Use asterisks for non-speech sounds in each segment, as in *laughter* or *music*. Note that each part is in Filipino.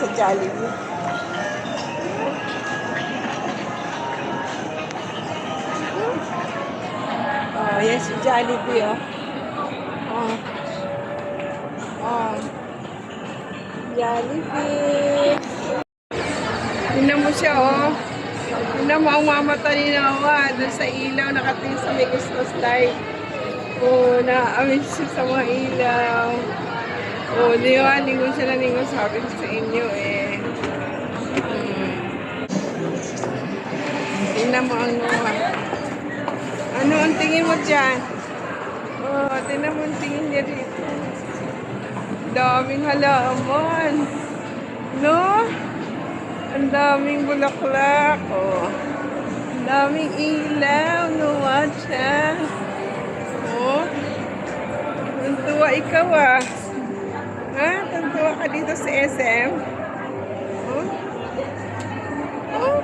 sa Jollibee. Oh, yan si Jollibee, oh. Oh. Oh. Jollibee. Tingnan mo siya, oh. Tingnan mo ang mamata ni Nawa. Doon sa ilaw, nakatingin sa may Gustos light. Oh, na-amaze siya sa mga ilaw. Oh, di ba? Lingon siya na lingon. Sabi sa inyo, eh. Hmm. Tingnan mo ang Noah. Ano ang tingin mo dyan? Oh, tingnan mo ang tingin niya dito. Daming halaman. No? Ang daming bulaklak. Oh. Ang daming ilaw. No, watch ha. Oh. Tuntua ikaw ah. Tuntua ka dito sa SM? Oh. Oh.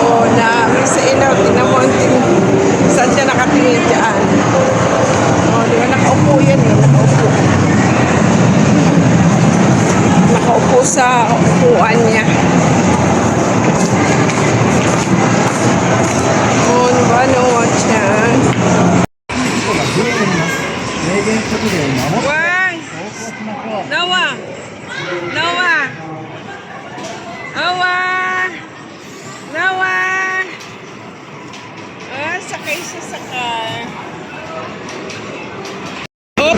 Oh. Na sa ilaw. Tingnan mo Saan siya? Oh, di nakaupo yan eh. Nakaupo. Sa upuan niya. Oh, ba? No, Wang! Nawa! Nawa! Awa! Nawa! Ah, sakay siya sa car. Oh!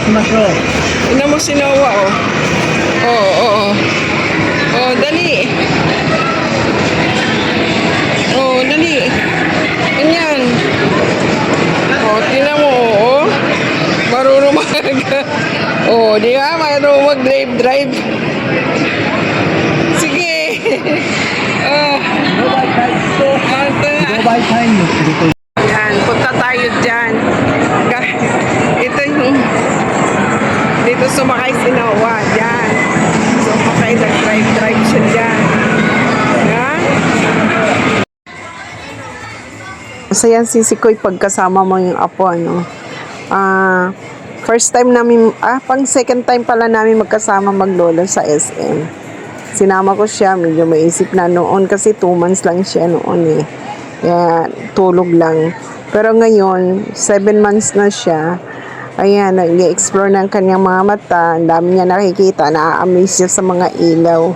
Ina mo si Nawa, oh. Oh. Masaya si Sikoy pagkasama mo yung apo, ano. Ah, first time namin, ah, pang second time pala namin magkasama maglolo sa SM. Sinama ko siya, medyo maisip na noon kasi two months lang siya noon eh. Kaya tulog lang. Pero ngayon, seven months na siya. Ayan, nag-explore ng kanyang mga mata. Ang dami niya nakikita. Na-amaze siya sa mga ilaw.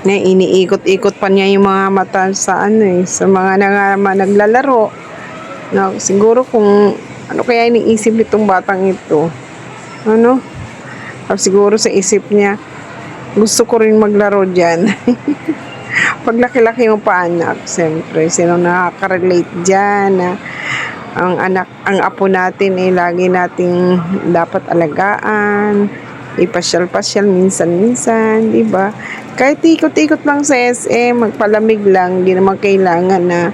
Na iniikot-ikot pa niya yung mga mata sa ano eh, sa mga nang, naglalaro. No, siguro kung ano kaya iniisip nitong batang ito. Ano? Ah, siguro sa isip niya, gusto ko rin maglaro dyan. *laughs* Pag laki-laki mo pa anak, siyempre, sino nakaka-relate dyan na ang anak, ang apo natin eh, lagi nating dapat alagaan, ipasyal-pasyal minsan-minsan, di ba? Kahit ikot-ikot lang sa SM, magpalamig lang, di naman kailangan na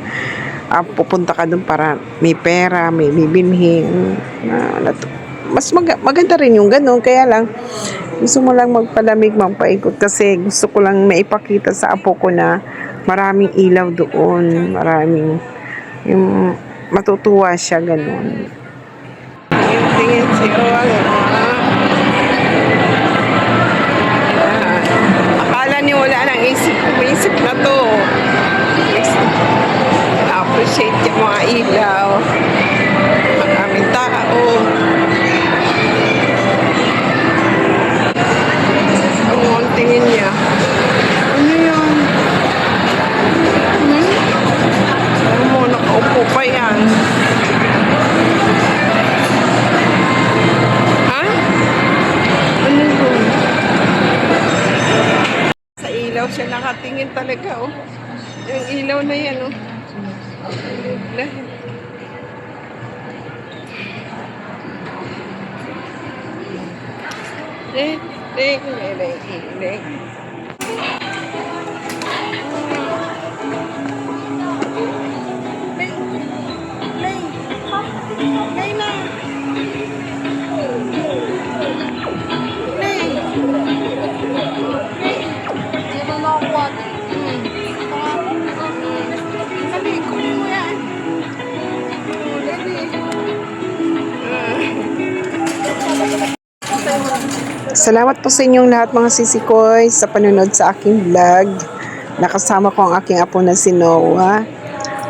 ah, pupunta ka dun para may pera, may bibilhin. na nat- mas mag- maganda rin yung ganun, kaya lang, gusto mo lang magpalamig, magpaikot kasi gusto ko lang maipakita sa apo ko na maraming ilaw doon, maraming yung matutuwa siya ganun. Tingin si Oal, isip na to. Na-appreciate yung mga ilaw. Maraming tao. Ang ang tingin nakatingin talaga, oh. Yung ilaw na yan, oh. Dek, dek, dek, dek, dek. Salamat po sa inyong lahat mga sisikoy sa panunod sa aking vlog. Nakasama ko ang aking apo na si Noah.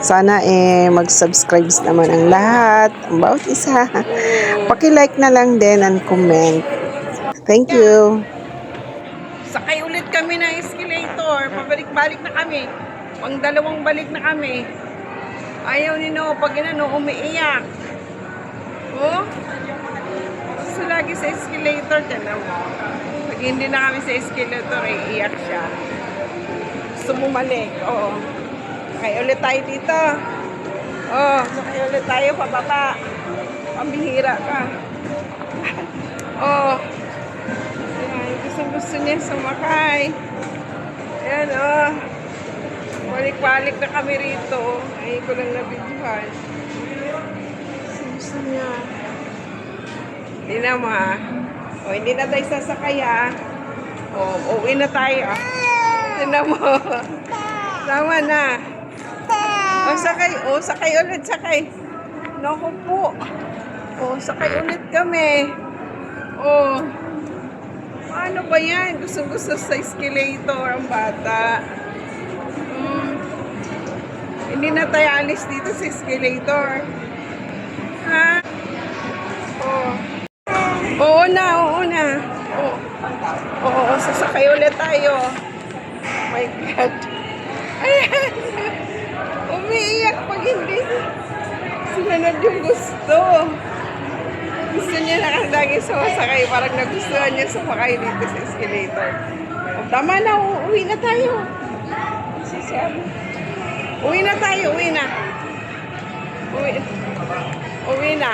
Sana eh mag-subscribe naman ang lahat, ang bawat isa. *laughs* Paki-like na lang din and comment. Thank you. Sakay ulit kami ng escalator. Pabalik-balik na kami. Pang dalawang balik na kami. Ayaw ni Noah pag inano umiiyak. Oh? Lagi sa escalator, tinan mo. Pag hindi na kami sa escalator, ay iiyak siya. Gusto bumalik, oo. Sakay ulit tayo dito. Oo, sakay ulit tayo pababa. Pambihira ka. *laughs* Oo. Ayan, gusto gusto niya sumakay. Ayan, oh. Balik-balik na kami rito. Ay, ko lang nabidyohan. Gusto gusto niya. Hindi na ma. O, hindi na tayo sasakay ha. O, uwi na tayo. Tingnan mo. Tama na. O, sakay. O, sakay ulit, sakay. Naku po. O, sakay ulit kami. O, paano ba yan? Gusto-gusto sa escalator ang bata. Hmm. Hindi na tayo alis dito sa escalator. Ha? Oo. Oo na, oo na. Oo. Oo, sasakay ulit tayo. Oh my God. Ayan. *laughs* Umiiyak pag hindi sinunod yung gusto. Gusto niya na kasi lagi sumasakay. Parang nagustuhan niya sumakay dito sa escalator. O, tama na, uuwi na tayo. Sasabi. Uwi na tayo, uwi na. Uwi, uwi na.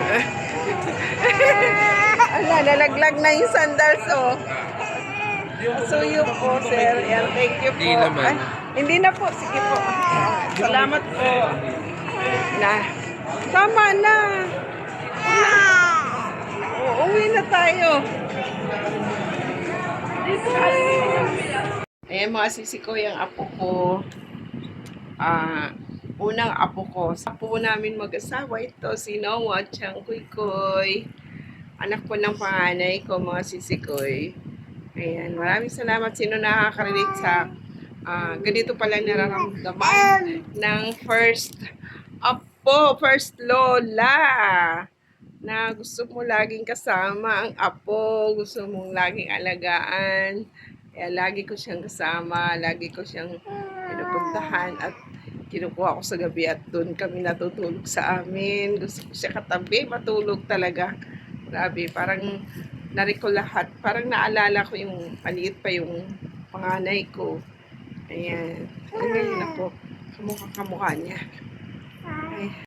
*laughs* Ala, nalaglag na yung sandals, oh. Suyo po, sir. Yan, thank you po. Hindi naman. Ay, hindi na po. Sige po. Salamat po. Na. Tama na. Oo, uwi na tayo. Ayan mga sisiko yung apo ko. Ah, unang apo ko. Sa po namin mag-asawa ito, si Noah Chang Kuy Kuy. Anak po ng panganay ko, mga sisikoy. Ayan, maraming salamat sino nakaka-relate sa ah, ganito pala nararamdaman ng first apo, first lola na gusto mo laging kasama ang apo, gusto mong laging alagaan. Kaya lagi ko siyang kasama, lagi ko siyang pinupuntahan at kinukuha ko sa gabi at doon kami natutulog sa amin. Gusto ko siya katabi, matulog talaga. Grabe, parang nariko lahat. Parang naalala ko yung maliit pa yung panganay ko. Ayan. Ngayon na po, kamukha-kamukha niya. Ay.